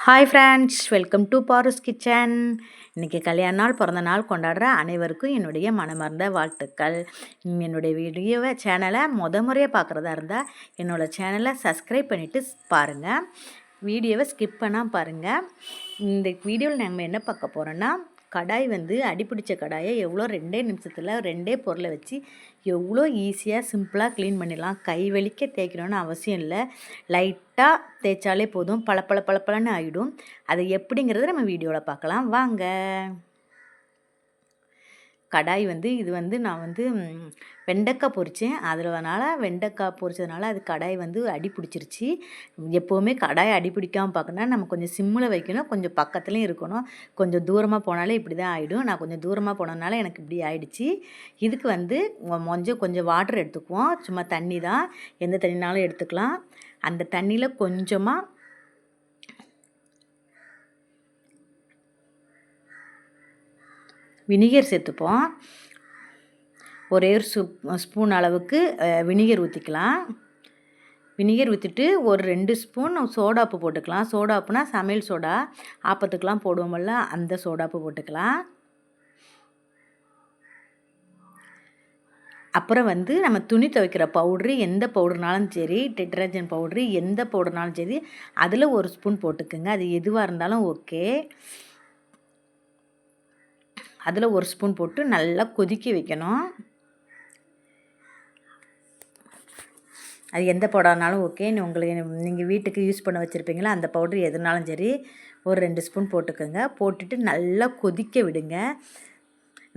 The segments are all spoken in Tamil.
Hi friends welcome to Paras kitchen இன்றைக்கி கல்யாண நாள் பிறந்த நாள் கொண்டாடுற அனைவருக்கும் என்னுடைய மனமார்ந்த வாழ்த்துக்கள். என்னுடைய வீடியோவை சேனலை முத முறையாக பார்க்குறதா இருந்தால் என்னோடய சேனலை சப்ஸ்கிரைப் பண்ணிவிட்டு பாருங்கள் வீடியோவை ஸ்கிப் பண்ணால் பாருங்கள் இந்த வீடியோவில் நம்ம என்ன பார்க்க போகிறோன்னா கடாய் வந்து அடிப்பிடிச்ச கடாயை எவ்வளோ ரெண்டே நிமிஷத்தில் ரெண்டே பொருளை வச்சு எவ்வளோ ஈஸியாக சிம்பிளாக க்ளீன் பண்ணிடலாம். கை வலிக்க தேய்க்கணும்னு அவசியம் இல்லை. லைட்டாக தேய்ச்சாலே போதும். பளபள பளபளன்னு ஆகிடும் அது எப்படிங்கிறத நம்ம வீடியோவில் பார்க்கலாம். வாங்க. கடாய் வந்து இது வந்து நான் வந்து வெண்டைக்காய் பொரித்தேன் அதனால் வெண்டைக்காய் பொரிச்சதுனால அது கடாய் வந்து அடி பிடிச்சிருச்சு எப்போவுமே கடாய் அடி பிடிக்காமல் பார்க்கணுன்னா நம்ம கொஞ்சம் சிம்மில் வைக்கணும். கொஞ்சம் பக்கத்துலேயும் இருக்கணும். கொஞ்சம் தூரமாக போனாலே இப்படி தான் ஆகிடும் நான் கொஞ்சம் தூரமாக போனதுனால எனக்கு இப்படி ஆகிடுச்சு இதுக்கு வந்து கொஞ்சம் கொஞ்சம் வாட்டர் எடுத்துக்குவோம். சும்மா தண்ணி தான். எந்த தண்ணினாலும் எடுத்துக்கலாம். அந்த தண்ணியில் கொஞ்சமாக வினிகர் சேர்த்துப்போம். ஒரே ஒரு ஸ்பூன் அளவுக்கு வினிகர் ஊற்றிக்கலாம் வினிகர் ஊற்றிட்டு ஒரு ரெண்டு ஸ்பூன் சோடாப்பு போட்டுக்கலாம். சோடாப்புனா சமையல் சோடா. ஆப்பத்துக்கெலாம் போடுவோம்ல அந்த சோடாப்பு போட்டுக்கலாம். அப்புறம் வந்து நம்ம துணி துவைக்கிற பவுட்ரு எந்த பவுடர்னாலும் சரி டிட்டர்ஜென்ட் பவுட்ரு எந்த பவுடர்னாலும் சரி அதில் ஒரு ஸ்பூன் போட்டுக்கோங்க. அது எதுவாக இருந்தாலும் ஓகே. அதில் ஒரு ஸ்பூன் போட்டு நல்லா கொதிக்க வைக்கணும். அது எந்த பவுடர்னாலும் ஓகே உங்களுக்கு நீங்கள் வீட்டுக்கு யூஸ் பண்ண வச்சுருப்பீங்களா அந்த பவுடர் எதுனாலும் சரி ஒரு ரெண்டு ஸ்பூன் போட்டுக்கோங்க. போட்டுட்டு நல்லா கொதிக்க விடுங்க.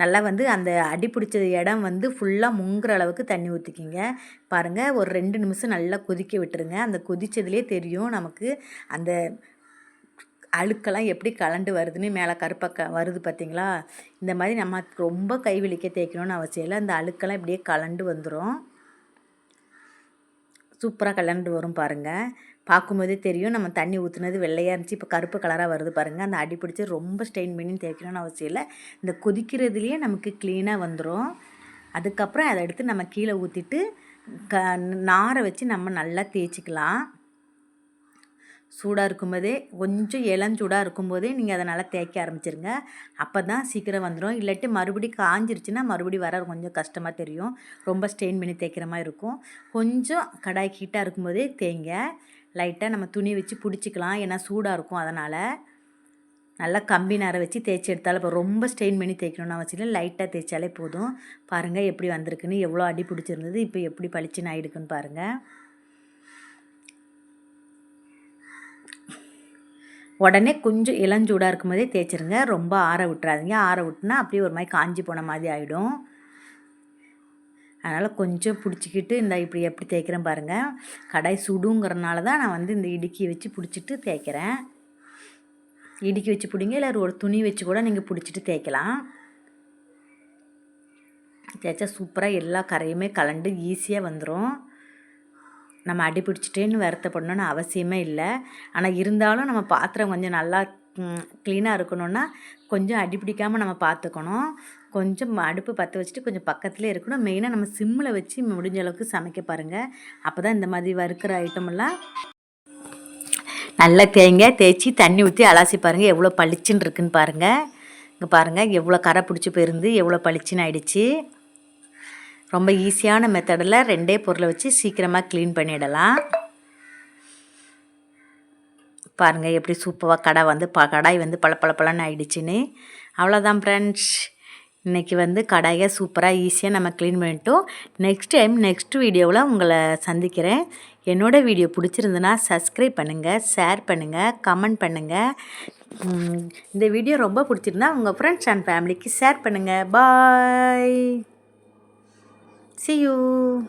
நல்லா வந்து அந்த அடி பிடிச்ச இடம் வந்து ஃபுல்லாக முங்குற அளவுக்கு தண்ணி ஊற்றிக்கிங்க பாருங்கள் ஒரு ரெண்டு நிமிஷம் நல்லா கொதிக்க விட்டுருங்க. அந்த கொதித்ததுலேயே தெரியும் நமக்கு அந்த அழுக்கெல்லாம் எப்படி கலண்டு வருதுன்னு மேலே கருப்பாக வருது பார்த்திங்களா இந்த மாதிரி நம்ம ரொம்ப கைவிழிக்க தேய்க்கணும்னு அவசியம் இல்லை. அந்த அழுக்கெல்லாம் இப்படியே கலண்டு வந்துடும் சூப்பராக கலண்டு வரும் பாருங்கள் பார்க்கும்போதே தெரியும். நம்ம தண்ணி ஊற்றுனது வெள்ளையாக இருந்துச்சு. இப்போ கருப்பு கலராக வருது பாருங்கள் அந்த அடி பிடிச்சி ரொம்ப ஸ்டெயின் பண்ணி தேய்க்கணும்னு அவசியம் இல்லை. இந்த கொதிக்கிறதுலேயே நமக்கு க்ளீனாக வந்துடும் அதுக்கப்புறம் அதை எடுத்து நம்ம கீழே ஊற்றிட்டு க நாரை வச்சு நம்ம நல்லா தேய்ச்சிக்கலாம். சூடாக இருக்கும்போதே கொஞ்சம் இளஞ்சூடாக இருக்கும்போதே நீங்கள் அதை நல்லா தேய்க்க ஆரம்பிச்சிருங்க. அப்போ தான் சீக்கிரம் வந்துடும் இல்லாட்டி மறுபடி காஞ்சிருச்சுன்னா மறுபடி வர கொஞ்சம் கஷ்டமாக தெரியும். ரொம்ப ஸ்டெயின் பண்ணி தேய்க்கிற மாதிரி இருக்கும். கொஞ்சம் கடாய் ஹீட்டாக இருக்கும்போதே தேய்ங்க. லைட்டாக நம்ம துணி வச்சு பிடிச்சிக்கலாம். ஏன்னா சூடாக இருக்கும் அதனால். நல்லா கம்பி நேரம் வச்சு தேய்ச்சி எடுத்தாலும் இப்போ ரொம்ப ஸ்டெயின் பண்ணி தேய்க்கணும்னு அவசியம் லைட்டாக தேய்ச்சாலே போதும். பாருங்கள் எப்படி வந்திருக்குன்னு எவ்வளோ அடி பிடிச்சிருந்தது இப்போ எப்படி பளிச்சுன்னு ஆகிடுக்குன்னு பாருங்கள் உடனே கொஞ்சம் இளஞ்சூடாக இருக்கும் போதே தேய்ச்சிருங்க. ரொம்ப ஆற விட்டுறாதீங்க. ஆற விட்டுனா அப்படியே ஒரு மாதிரி காஞ்சி போன மாதிரி ஆகிடும் அதனால் கொஞ்சம் பிடிச்சிக்கிட்டு இந்த இப்படி எப்படி தேய்க்கிறேன் பாருங்கள் கடாய் சுடுங்கிறனால தான் நான் வந்து இந்த இடுக்கி வச்சு பிடிச்சிட்டு தேய்க்கிறேன். இடுக்கி வச்சு பிடிங்க. இல்லை ஒரு துணி வச்சு கூட நீங்கள் பிடிச்சிட்டு தேய்க்கலாம். தேய்ச்சா சூப்பராக எல்லா கரையுமே கலண்டு ஈஸியாக வந்துடும் நம்ம அடி பிடிச்சிட்டேன்னு வருத்தப்படணும்னு அவசியமே இல்லை. ஆனால் இருந்தாலும் நம்ம பாத்திரம் கொஞ்சம் நல்லா க்ளீனாக இருக்கணும்னா கொஞ்சம் அடிப்பிடிக்காமல் நம்ம பார்த்துக்கணும் கொஞ்சம் அடுப்பு பற்ற வச்சுட்டு கொஞ்சம் பக்கத்துலேயே இருக்கணும். மெயினாக நம்ம சிம்மில் வச்சு முடிஞ்ச அளவுக்கு சமைக்க பாருங்கள் அப்போ தான் இந்த மாதிரி வறுக்கிற ஐட்டமெல்லாம் நல்லா தேங்க தேய்ச்சி தண்ணி ஊற்றி அலாசி பாருங்கள் எவ்வளோ பளிச்சுன்னு இருக்குன்னு பாருங்கள் இங்கே பாருங்கள் எவ்வளோ கரை பிடிச்சி போயிருந்து எவ்வளோ பளிச்சுன்னு ஆயிடுச்சு. ரொம்ப ஈஸியான மெத்தடில் ரெண்டே பொருளை வச்சு சீக்கிரமாக க்ளீன் பண்ணிடலாம். பாருங்கள் எப்படி சூப்பராக கடை வந்து ப கடாய் வந்து பல ஆகிடுச்சின்னு அவ்வளோதான் ஃப்ரெண்ட்ஸ் இன்றைக்கி வந்து கடாயை சூப்பராக ஈஸியாக நம்ம க்ளீன் பண்ணிட்டோம். நெக்ஸ்ட் டைம் நெக்ஸ்ட் வீடியோவில் உங்களை சந்திக்கிறேன். என்னோடய வீடியோ பிடிச்சிருந்துன்னா சப்ஸ்கிரைப் பண்ணுங்கள் ஷேர் பண்ணுங்கள் கமெண்ட் பண்ணுங்கள் இந்த வீடியோ ரொம்ப பிடிச்சிருந்தா உங்கள் ஃப்ரெண்ட்ஸ் அண்ட் ஃபேமிலிக்கு ஷேர் பண்ணுங்கள் பாய் See you.